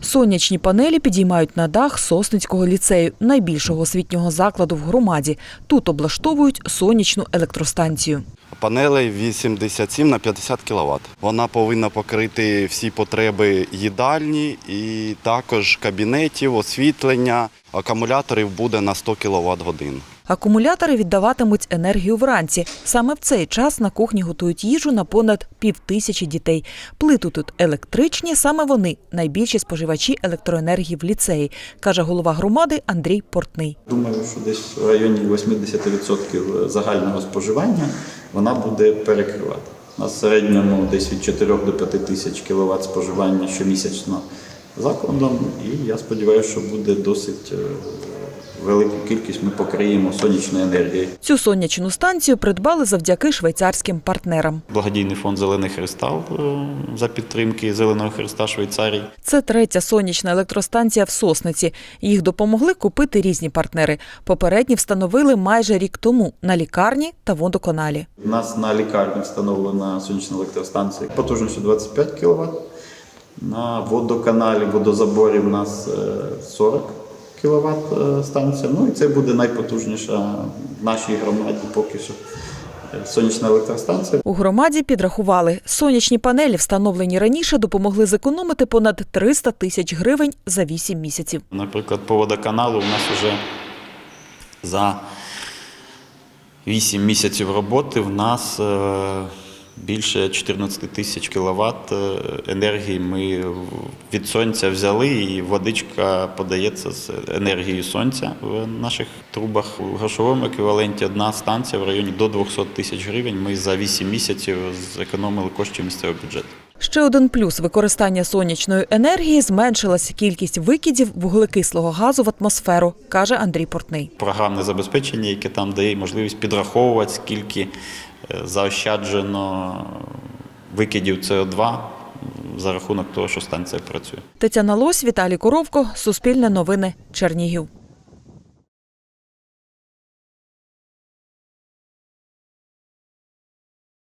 Сонячні панелі підіймають на дах Сосницького ліцею, найбільшого освітнього закладу в громаді. Тут облаштовують сонячну електростанцію. Панелей 87 на 50 кВт. Вона повинна покрити всі потреби їдальні і також кабінетів, освітлення. Акумуляторів буде на 100 кВт годин. Акумулятори віддаватимуть енергію вранці. Саме в цей час на кухні готують їжу на понад півтисячі дітей. Плиту тут електричні, саме вони найбільші споживачі електроенергії в ліцеї, каже голова громади Андрій Портний. Думаю, що десь в районі 80% загального споживання вона буде перекривати. В середньому десь від 4 до 5 тисяч кВт споживання щомісячно закладом, і я сподіваюся, що буде досить е, велику кількість ми покриємо сонячної енергії. Цю сонячну станцію придбали завдяки швейцарським партнерам. Благодійний фонд Зелений Христал е, за підтримки Зеленого Христа Швейцарії. Це третя сонячна електростанція в Сосниці. Їх допомогли купити різні партнери. Попередні встановили майже рік тому на лікарні та водоканалі. У нас на лікарні встановлена сонячна електростанція потужністю 25 кВт. На водоканалі, водозаборі в нас е, 40 кВт станція. Ну і це буде найпотужніша в нашій громаді поки що е, сонячна електростанція. У громаді підрахували, сонячні панелі, встановлені раніше, допомогли зекономити понад 300 тисяч гривень за 8 місяців. Наприклад, по водоканалу у нас вже за 8 місяців роботи в нас е, більше 14 тисяч кіловат енергії ми від сонця взяли, і водичка подається з енергією сонця в наших трубах. У грошовому еквіваленті одна станція в районі до 200 тисяч гривень. Ми за 8 місяців зекономили коштів місцевого бюджету. Ще один плюс використання сонячної енергії зменшилася кількість викидів вуглекислого газу в атмосферу, каже Андрій Портний. програмне забезпечення, яке там дає можливість підраховувати, скільки е, заощаджено викидів СО2 за рахунок того, що станція працює. Тетяна Лось, Віталій Коровко, Суспільне новини, Чернігів.